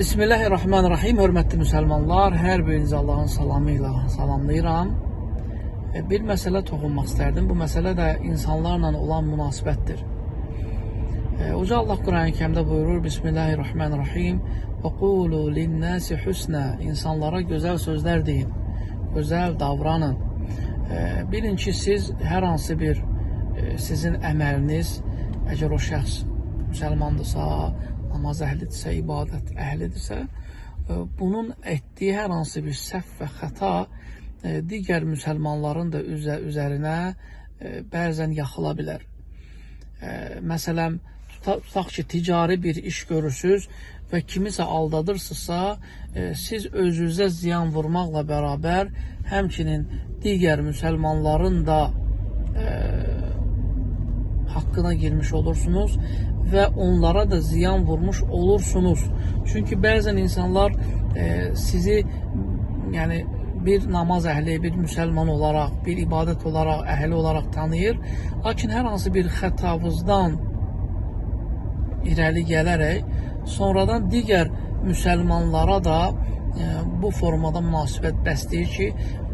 Bismillahirrahmanirrahim. Hörmətli müsəlmanlar, hər birinizi Allahın salamı ilə salamlayıram. E, Bir məsələ toxunmaq istərdim. Bu məsələ də insanlarla olan münasibətdir. E, Uca Allah Quran-ı Kərimdə buyurur: Bismillahirrahmanirrahim. Və qulu lin-nasi husna. İnsanlara gözəl sözlər deyin. Gözəl davranın. E, Bilin ki, siz hər hansı bir sizin əməliniz, əgər o şəxs müsəlmandırsa, namaz əhlidirsə, ibadət əhlidirsə, e, bunun etdiyi hər hansı bir səhv və xəta e, digər müsəlmanların da üzə, üzərinə e, bəzən yaxıla bilər. Məsələn, tuta- tutaq ki, ticari bir iş görürsüz və kimisə aldadırsınızsa, siz özünüzə ziyan vurmaqla bərabər həmçinin digər müsəlmanların da hakkına girmiş olursunuz ve onlara da ziyan vurmuş olursunuz. Çünkü bazen insanlar e, sizi yani bir namaz ehli, bir Müslüman olarak, bir ibadet olarak, ehli olarak tanıyır. Lakin her hansı bir xətavızdan irəli gələrək sonradan digər müsəlmanlara da bu formada münasibət bəsləyir ki,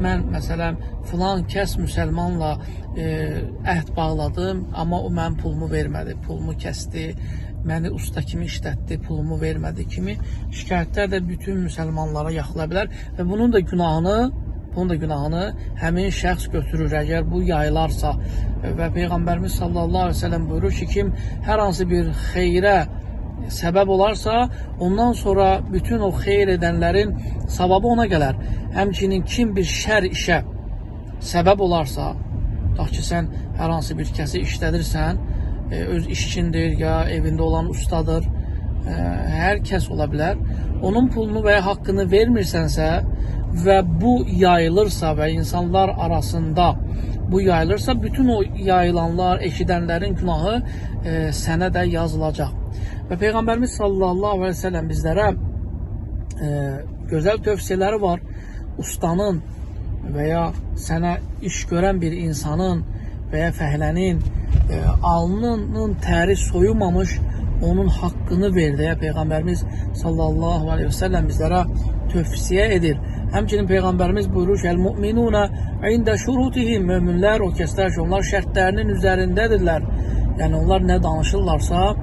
mən məsələn filan kəs müsəlmanla e, əhd bağladım, amma o mənim pulumu vermədi, pulumu kəsdi, məni usta kimi işlətdi, pulumu vermədi kimi şikayətlər də bütün müsəlmanlara yaxıla bilər və bunun da günahını bunun da günahını həmin şəxs götürür. Əgər bu yayılarsa və Peyğəmbərimiz sallallahu əleyhi və səlləm buyurur ki, kim hər hansı bir xeyrə səbəb olarsa, ondan sonra bütün o xeyr edənlərin savabı ona gələr. Həmçinin kim bir şər işə səbəb olarsa, tutaq ki, sən hər hansı bir kəsi işlədirsən, e, öz işçindir ya evində olan ustadır, e, hər kəs ola bilər. Onun pulunu və ya haqqını vermirsənsə və bu yayılırsa və insanlar arasında bu yayılırsa, bütün o yayılanlar, eşidənlərin günahı e, sənə də yazılacaq. Və Peyğəmbərimiz sallallahu əleyhi və səlləm bizlərə e, gözəl tövsiyələri var. Ustanın və ya sənə iş görən bir insanın və ya fəhlənin e, alnının təri soyumamış onun haqqını ver deyə Peyğəmbərimiz sallallahu əleyhi və səlləm bizlərə tövsiyə edir. Həmçinin Peyğəmbərimiz buyurur ki, "El-mu'minuna ində şurutihim" möminlər o kəslər ki, onlar şərtlərinin üzərindədirlər. Yəni onlar nə danışırlarsa,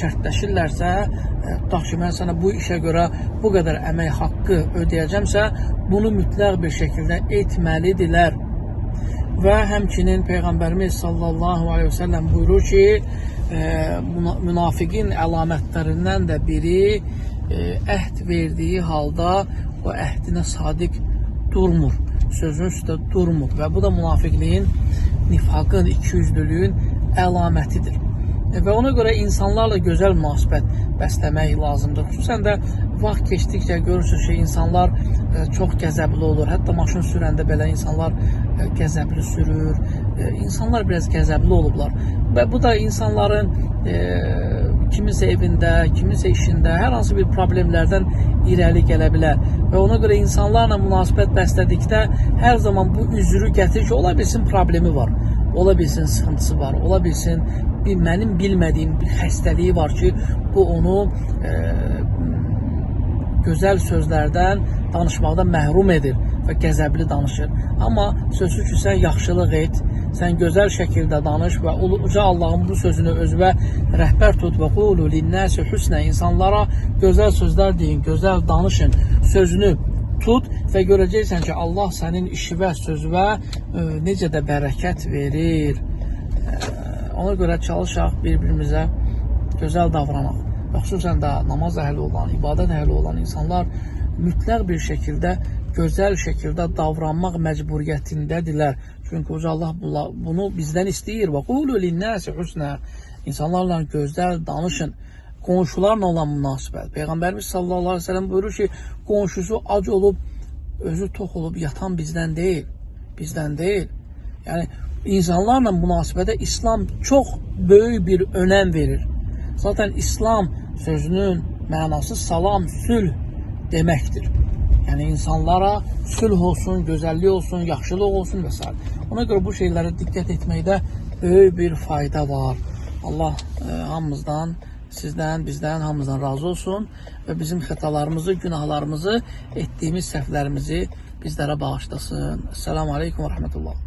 şərtləşirlərsə, e, tutaq ki, mən sənə bu işə görə bu qədər əmək haqqı ödəyəcəmsə, bunu mütləq bir şəkildə etməlidirlər. Və həmçinin Peyğəmbərimiz sallallahu aleyhi və səlləm buyurur ki, e, müna- münafiqin əlamətlərindən də biri e, əhd verdiyi halda o əhdinə sadiq durmur. Sözün üstə durmur və bu da münafiqliyin, nifaqın, ikiyüzlülüyün əlamətidir. E, Və ona görə insanlarla gözəl münasibət bəsləmək lazımdır. Xüsusən də vaxt keçdikcə görürsünüz ki, insanlar e, çox qəzəbli olur. Hətta maşın sürəndə belə insanlar e, qəzəbli sürür. İnsanlar biraz qəzəbli olublar. Və bu da insanların kiminsə evində, kiminsə işində hər hansı bir problemlərdən irəli gələ bilər. Və ona görə insanlarla münasibət bəslədikdə hər zaman bu üzrü gətir ki, ola bilsin problemi var. Ola bilsin sıxıntısı var. Ola bilsin bir mənim bilmədiyim bir xəstəliyi var ki, bu onu e, gözəl sözlərdən danışmaqdan məhrum edir və qəzəbli danışır. Amma sözsüz ki, sən yaxşılıq et, sən gözəl şəkildə danış və uca Allahın bu sözünü özünə rəhbər tut və qulu linnəsi husnə insanlara gözəl sözlər deyin, gözəl danışın, sözünü tut və görəcəksən ki, Allah sənin işivə, sözvə e, necə də bərəkət verir. Ona görə çalışaq bir-birimizə gözəl davranaq. Və xüsusən də namaz əhli olan, ibadət əhli olan insanlar mütləq bir şəkildə gözəl şəkildə davranmaq məcburiyyətindədirlər. Çünki Uca Allah bunu bizdən istəyir. Və qulu linnəsi husnə. İnsanlarla gözəl danışın. Qonşularla olan münasibət. Peyğəmbərimiz sallallahu əleyhi və səlləm buyurur ki, qonşusu ac olub, özü tox olub yatan bizdən deyil. Bizdən deyil. Yəni insanlarla münasibətə İslam çox böyük bir önəm verir. Zaten İslam sözünün mənası salam, sülh deməkdir. Yəni insanlara sülh olsun, gözəllik olsun, yaxşılıq olsun və. Ona görə bu şeylərə diqqət etməkdə böyük bir fayda var. Allah e, hamımızdan sizdən, bizdən, hamımızdan razı olsun və bizim xətalarımızı, günahlarımızı, etdiyimiz səhvlərimizi bizlərə bağışlasın. Esselamu Aleyküm və Rəhmətullah.